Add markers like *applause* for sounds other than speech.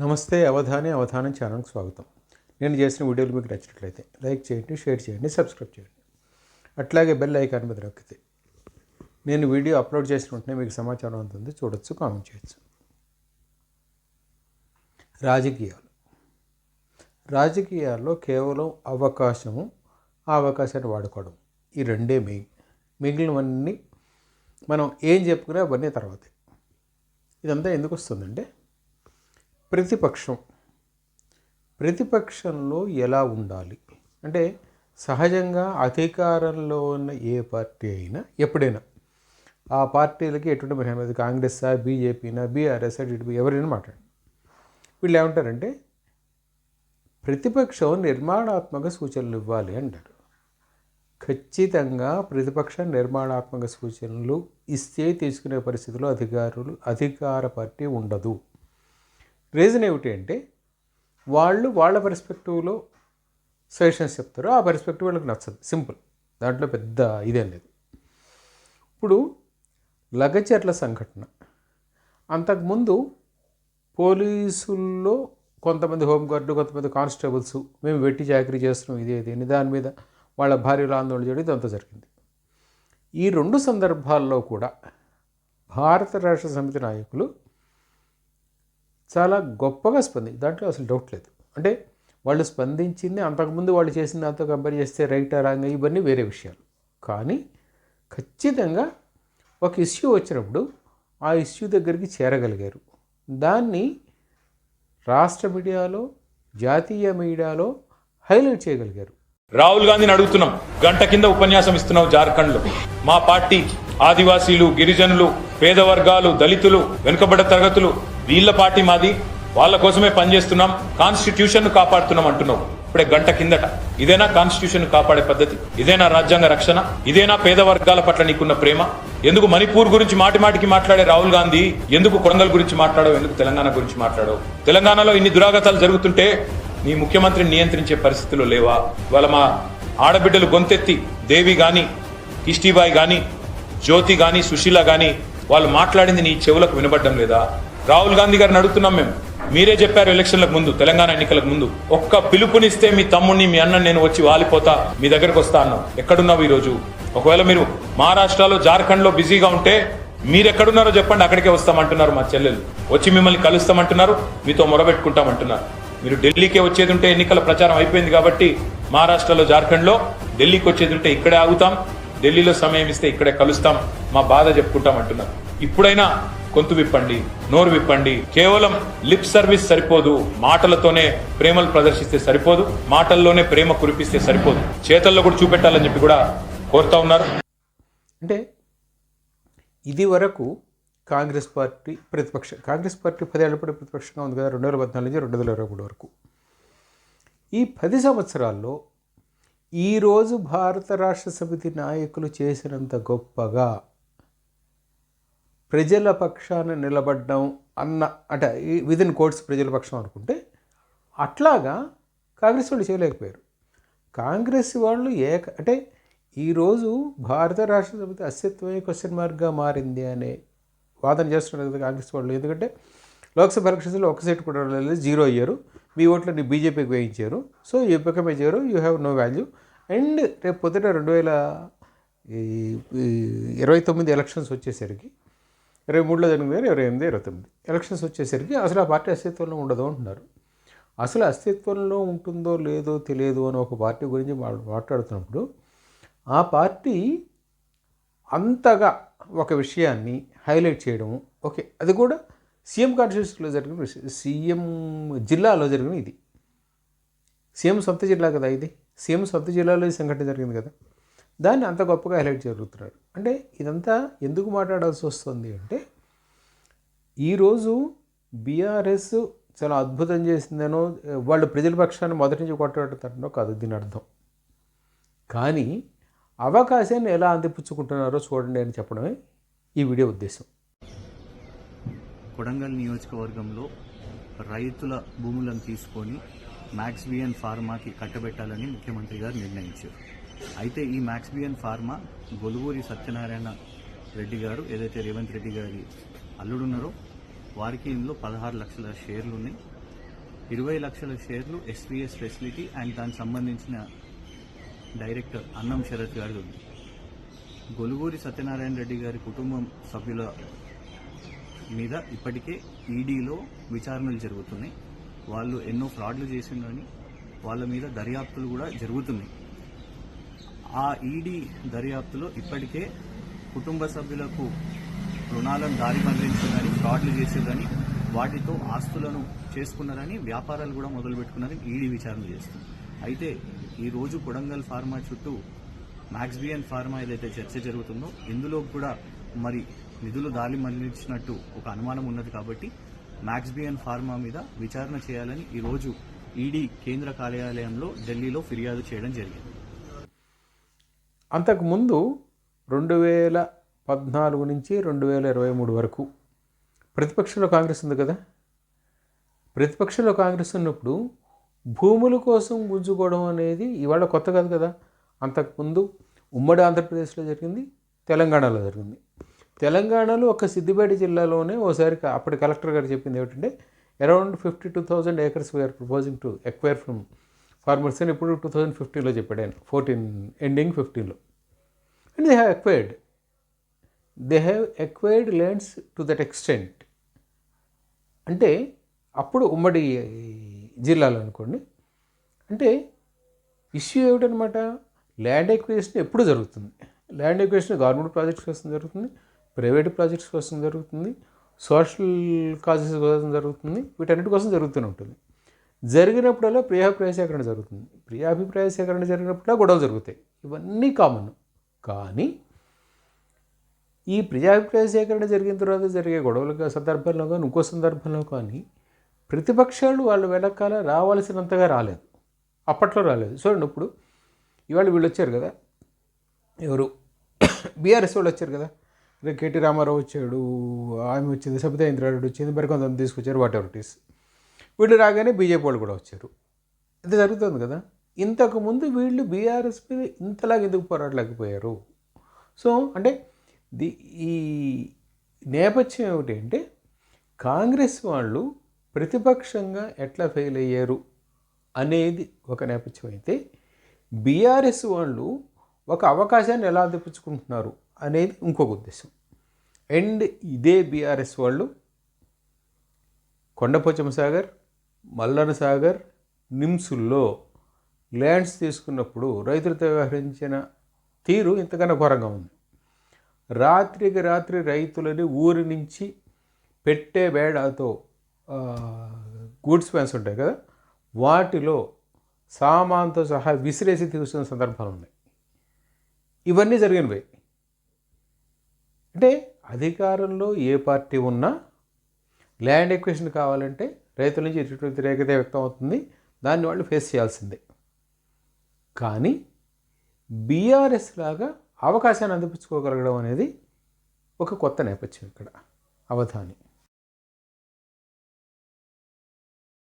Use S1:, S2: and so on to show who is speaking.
S1: నమస్తే అవధాని అవధానం ఛానల్కి స్వాగతం. నేను చేసిన వీడియోలు మీకు నచ్చినట్లయితే లైక్ చేయండి షేర్ చేయండి సబ్స్క్రైబ్ చేయండి. అట్లాగే బెల్ ఐకాన్ మీద నొక్కితే నేను వీడియో అప్లోడ్ చేసిన వెంటనే మీకు సమాచారం అందుతుంది. చూడొచ్చు కామెంట్ చేయొచ్చు. రాజకీయాలు. రాజకీయాల్లో కేవలం అవకాశము ఆ అవకాశాన్ని వాడుకోవడం ఈ రెండే మెయిన్. మిగిలినవన్నీ మనం ఏం చెప్పుకున్నా అవన్నీ తర్వాతే. ఇదంతా ఎందుకు వస్తుందంటే ప్రతిపక్షం. ప్రతిపక్షంలో ఎలా ఉండాలి? అంటే సహజంగా అధికారంలో ఉన్న ఏ పార్టీ అయినా ఎప్పుడైనా ఆ పార్టీలకి ఎటువంటి మహిళ కాంగ్రెస్ బీజేపీనా బీఆర్ఎస్ టీడీపీ ఎవరైనా మాట్లాడండి. వీళ్ళు ఏమంటారంటే ప్రతిపక్షం నిర్మాణాత్మక సూచనలు ఇవ్వాలి అంటారు. ఖచ్చితంగా ప్రతిపక్ష నిర్మాణాత్మక సూచనలు ఇస్తే తీసుకునే పరిస్థితిలో అధికారులు అధికార పార్టీ ఉండదు. రీజన్ ఏమిటి అంటే వాళ్ళు వాళ్ళ పర్స్పెక్టివ్లో సజెషన్స్ చెప్తారు. ఆ పర్స్పెక్టివ్ వాళ్ళకి నచ్చదు. సింపుల్. దాంట్లో పెద్ద ఇదేం లేదు. ఇప్పుడు లగచర్ల సంఘటన. అంతకుముందు పోలీసుల్లో కొంతమంది హోంగార్డు కొంతమంది కానిస్టేబుల్స్ మేము వెట్టి చాకరీ చేస్తున్నాం ఇదే ఇది దాని మీద వాళ్ళ భార్యలు ఆందోళన చేయడం ఇదంతా జరిగింది. ఈ రెండు సందర్భాల్లో కూడా భారత రాష్ట్ర సమితి నాయకులు చాలా గొప్పగా స్పంది దాంట్లో అసలు డౌట్ లేదు. అంటే వాళ్ళు స్పందించింది అంతకుముందు వాళ్ళు చేసిన దాంతో కంపేర్ చేస్తే రైట్ రాంగ్ ఇవన్నీ వేరే విషయాలు. కానీ ఖచ్చితంగా ఒక ఇష్యూ వచ్చినప్పుడు ఆ ఇష్యూ దగ్గరికి చేరగలిగారు. దాన్ని రాష్ట్ర మీడియాలో జాతీయ మీడియాలో హైలైట్ చేయగలిగారు.
S2: రాహుల్ గాంధీని అడుగుతున్నాం గంట కింద ఉపన్యాసం ఇస్తున్నాం జార్ఖండ్లో. మా పార్టీ ఆదివాసీలు గిరిజనులు పేద వర్గాలు దళితులు వెనుకబడ్డ తరగతులు వీళ్ళ పార్టీ మాది వాళ్ళ కోసమే పనిచేస్తున్నాం కాన్స్టిట్యూషన్ను కాపాడుతున్నాం అంటున్నావు. ఇప్పుడే గంట కిందట. ఇదేనా కాన్స్టిట్యూషన్ కాపాడే పద్ధతి? ఇదేనా రాజ్యాంగ రక్షణ? ఇదేనా పేద వర్గాల పట్ల నీకున్న ప్రేమ? ఎందుకు మణిపూర్ గురించి మాటి మాటికి మాట్లాడే రాహుల్ గాంధీ? ఎందుకు కొడంగల్ గురించి మాట్లాడవు? ఎందుకు తెలంగాణ గురించి మాట్లాడవు? తెలంగాణలో ఇన్ని దురాగతాలు జరుగుతుంటే నీ ముఖ్యమంత్రిని నియంత్రించే పరిస్థితులు లేవా? ఇవాళ మా ఆడబిడ్డలు గొంతెత్తి దేవి గాని కిష్టిబాయి గాని జ్యోతి గాని సుశీల గాని వాళ్ళు మాట్లాడింది నీ చెవులకు వినబడడం లేదా? రాహుల్ గాంధీ గారిని అడుగుతున్నాం మేము. మీరే చెప్పారు ఎలక్షన్లకు ముందు తెలంగాణ ఎన్నికలకు ముందు. ఒక్క పిలుపునిస్తే మీ తమ్ముడిని మీ అన్న నేను వచ్చి వాలిపోతా మీ దగ్గరకు వస్తా అన్నా. ఎక్కడున్నావు ఈరోజు? ఒకవేళ మీరు మహారాష్ట్రలో జార్ఖండ్లో బిజీగా ఉంటే మీరు ఎక్కడున్నారో చెప్పండి అక్కడికే వస్తామంటున్నారు మా చెల్లెలు. వచ్చి మిమ్మల్ని కలుస్తామంటున్నారు మీతో మొరబెట్టుకుంటామంటున్నారు. మీరు ఢిల్లీకే వచ్చేది ఉంటే ఎన్నికల ప్రచారం అయిపోయింది కాబట్టి మహారాష్ట్రలో జార్ఖండ్లో ఢిల్లీకి వచ్చేది ఉంటే ఇక్కడే ఆగుతాం ఢిల్లీలో సమయం ఇస్తే ఇక్కడే కలుస్తాం మా బాధ చెప్పుకుంటాం అంటున్నారు ఇప్పుడైనా గొంతు విప్పండి నోరు విప్పండి. కేవలం లిప్ సర్వీస్ సరిపోదు. మాటలతోనే ప్రేమలు ప్రదర్శిస్తే సరిపోదు. మాటల్లోనే ప్రేమ కురిపిస్తే సరిపోదు. చేతల్లో కూడా చూపెట్టాలని చెప్పి కూడా కోరుతా ఉన్నారు.
S1: అంటే ఇది వరకు కాంగ్రెస్ పార్టీ ప్రతిపక్ష కాంగ్రెస్ పార్టీ పదేళ్ళ పాటు ప్రతిపక్షంగా ఉంది కదా రెండు వేల పద్నాలుగు నుంచి రెండు వేల ఇరవై మూడు వరకు. ఈ పది సంవత్సరాల్లో ఈరోజు భారత రాష్ట్ర సమితి నాయకులు చేసినంత గొప్పగా ప్రజల పక్షాన నిలబడ్డం అన్న అంటే విదిన్ కోర్ట్స్ ప్రజల పక్షం అనుకుంటే అట్లాగా కాంగ్రెస్ వాళ్ళు చేయలేకపోయారు. కాంగ్రెస్ వాళ్ళు ఏక అంటే ఈరోజు భారత రాష్ట్ర సమితి అస్తిత్వమే క్వశ్చన్ మార్క్గా మారింది అనే వాదన చేస్తున్నారు కదా కాంగ్రెస్ వాళ్ళు. ఎందుకంటే లోక్సభ ఎలక్షన్స్లో ఒక సీట్ కూడా లేదు జీరో అయ్యారు. మీ ఓట్లని బీజేపీకి వేయించారు. సో ఈ బికమ్ చేయరు you have no value and రేపు పొద్దుట రెండు వేల ఇరవై తొమ్మిది ఎలక్షన్స్ వచ్చేసరికి ఇరవై మూడులో జరిగింది కానీ ఇరవై ఎనిమిది ఇరవై తొమ్మిది. ఎలక్షన్స్ వచ్చేసరికి అసలు ఆ పార్టీ అస్తిత్వంలో ఉండదు అంటున్నారు. అసలు అస్తిత్వంలో ఉంటుందో లేదో తెలియదు అని ఒక పార్టీ గురించి మాట్లాడుతున్నప్పుడు ఆ పార్టీ అంతగా ఒక విషయాన్ని హైలైట్ చేయడము ఓకే అది కూడా సీఎం కాన్స్టిట్యూన్సీలో జరిగిన విషయం సీఎం జిల్లాలో జరిగిన ఇది. సీఎం సొంత జిల్లా కదా ఇది. సీఎం సొంత జిల్లాలో ఈ సంఘటన జరిగింది కదా. దాన్ని అంత గొప్పగా హైలైట్ జరుగుతున్నారు అంటే ఇదంతా ఎందుకు మాట్లాడాల్సి వస్తుంది అంటే ఈరోజు బీఆర్ఎస్ చాలా అద్భుతం చేసిందనో వాళ్ళు ప్రజల పక్షాన్ని మొదటి నుంచి కొట్టడతారనో కాదు దీని అర్థం. కానీ అవకాశాన్ని ఎలా అందిపుచ్చుకుంటున్నారో చూడండి అని చెప్పడమే ఈ వీడియో ఉద్దేశం.
S3: కొడంగల్ నియోజకవర్గంలో రైతుల భూములను తీసుకొని మ్యాక్స్బియన్ ఫార్మాకి కట్టబెట్టాలని ముఖ్యమంత్రి గారు నిర్ణయించారు. అయితే ఈ మ్యాక్స్బియన్ ఫార్మా గొలుగూరి సత్యనారాయణ రెడ్డి గారు ఏదైతే రేవంత్ రెడ్డి గారి అల్లుడున్నారో వారికి ఇందులో పదహారు లక్షల షేర్లు ఉన్నాయి. ఇరవై లక్షల షేర్లు ఎస్పీఎస్ ఫెసిలిటీ అండ్ దానికి సంబంధించిన డైరెక్టర్ అన్నం శరత్ గారి ఉంది. గొలుగూరి సత్యనారాయణ రెడ్డి గారి కుటుంబం సభ్యుల మీద ఇప్పటికే ఈడీలో విచారణలు జరుగుతున్నాయి. వాళ్ళు ఎన్నో ఫ్రాడ్లు చేసిందని వాళ్ళ మీద దర్యాప్తులు కూడా జరుగుతున్నాయి. ఆ ఈడీ దర్యాప్తులో ఇప్పటికే కుటుంబ సభ్యులకు రుణాలను దారి మళ్ళించిందని ఫ్రాడ్లు చేసేదని వాటితో ఆస్తులను చేసుకున్నారని వ్యాపారాలు కూడా మొదలు పెట్టుకున్నారని ఈడీ విచారణ చేస్తుంది. అయితే ఈరోజు కొడంగల్ ఫార్మా చుట్టూ మ్యాక్స్బియన్ ఫార్మా ఏదైతే చర్చ జరుగుతుందో ఇందులో కూడా మరి నిధులు దారి మళ్ళించినట్టు ఒక అనుమానం ఉన్నది కాబట్టి మ్యాక్స్బియన్ ఫార్మా మీద విచారణ చేయాలని ఈరోజు ఈడీ కేంద్ర కార్యాలయంలో ఢిల్లీలో ఫిర్యాదు చేయడం జరిగింది.
S1: అంతకుముందు రెండు వేల పద్నాలుగు నుంచి రెండు వేల ఇరవై మూడు వరకు ప్రతిపక్షంలో కాంగ్రెస్ ఉంది కదా? ప్రతిపక్షంలో కాంగ్రెస్ ఉన్నప్పుడు భూముల కోసం గుంజుకోవడం అనేది ఇవాళ కొత్త కాదు కదా? అంతకుముందు ఉమ్మడి ఆంధ్రప్రదేశ్లో జరిగింది తెలంగాణలో జరిగింది. తెలంగాణలో ఒక సిద్దిపేట జిల్లాలోనే ఓసారి అప్పటి కలెక్టర్ గారు చెప్పింది ఏమిటంటే around fifty two thousand acres we're proposing to acquire from farmers అని ఎప్పుడు టూ థౌజండ్ ఫిఫ్టీన్లో చెప్పాడు ఆయన. ఫోర్టీన్ ఎండింగ్ ఫిఫ్టీన్లో and they have acquired they have acquired lands to that extent అంటే అప్పుడు ఉమ్మడి జిల్లాలో అనుకోండి. అంటే ఇష్యూ ఏమిటనమాట ల్యాండ్ ఎక్వేషన్ ఎప్పుడు జరుగుతుంది? ల్యాండ్ ఎక్వేషన్ గవర్నమెంట్ ప్రాజెక్ట్స్ కోసం జరుగుతుంది ప్రైవేట్ ప్రాజెక్ట్స్ కోసం జరుగుతుంది సోషల్ కాజెస్ కోసం జరుగుతుంది వీటన్నిటి కోసం జరుగుతూనే ఉంటుంది. జరిగినప్పుడల్లా ప్రియాభిప్రాయ సేకరణ జరుగుతుంది. ప్రియాభిప్రాయ సేకరణ జరిగినప్పుడల్లా గొడవలు జరుగుతాయి. ఇవన్నీ కామన్ కానీ ఈ ప్రజాభిప్రాయ సేకరణ జరిగిన తర్వాత జరిగే గొడవల సందర్భంలో కానీ ఇంకో సందర్భంలో కానీ ప్రతిపక్షాలు వాళ్ళు వెనకాల రావాల్సినంతగా రాలేదు. అప్పట్లో రాలేదు. చూడండి ఇప్పుడు ఇవాళ వీళ్ళు వచ్చారు కదా. ఎవరు? *coughs* బీఆర్ఎస్ వాళ్ళు వచ్చారు కదా. కేటీ రామారావు వచ్చాడు ఆమె వచ్చింది సబితా ఇంద్రారెడ్డి వచ్చింది మరికొంతమంది తీసుకొచ్చారు వాట్ ఎవర్ ఇట్ ఈస్ వీళ్ళు రాగానే బీజేపీ వాళ్ళు కూడా వచ్చారు. ఇది జరుగుతుంది కదా. ఇంతకుముందు వీళ్ళు బీఆర్ఎస్ మీద ఇంతలాగా ఎందుకు పోరాడలేకపోయారు సో అంటే ది ఈ నేపథ్యం ఏమిటి అంటే కాంగ్రెస్ వాళ్ళు ప్రతిపక్షంగా ఎట్లా ఫెయిల్ అయ్యారు అనేది ఒక నేపథ్యం అయితే బీఆర్ఎస్ వాళ్ళు ఒక అవకాశాన్ని ఎలా తెప్పించుకుంటున్నారు అనేది ఇంకొక ఉద్దేశం. అండ్ ఇదే బీఆర్ఎస్ వాళ్ళు కొండపోచమ్మ సాగర్ మల్లన సాగర్ నిమ్సుల్లో ల్యాండ్స్ తీసుకున్నప్పుడు రైతులతో వ్యవహరించిన తీరు ఇంతకన్నా ఘోరంగా ఉంది. రాత్రికి రాత్రి రైతులని ఊరి నుంచి పెట్టే బేడాతో గూడ్స్ వ్యాన్స్ ఉంటాయి కదా వాటిలో సామాన్తో సహా విసిరేసి తీసుకున్న సందర్భాలు ఉన్నాయి. ఇవన్నీ జరిగినవి. అంటే అధికారంలో ఏ పార్టీ ఉన్నా ల్యాండ్ ఎక్వేషన్ కావాలంటే రైతుల నుంచి ఇటు వ్యతిరేకత వ్యక్తం అవుతుంది దాన్ని వాళ్ళు ఫేస్ చేయాల్సిందే. కానీ బీఆర్ఎస్ లాగా అవకాశాన్ని అందిపుచ్చుకోగలగడం అనేది ఒక కొత్త నేపథ్యం ఇక్కడ. అవధాని.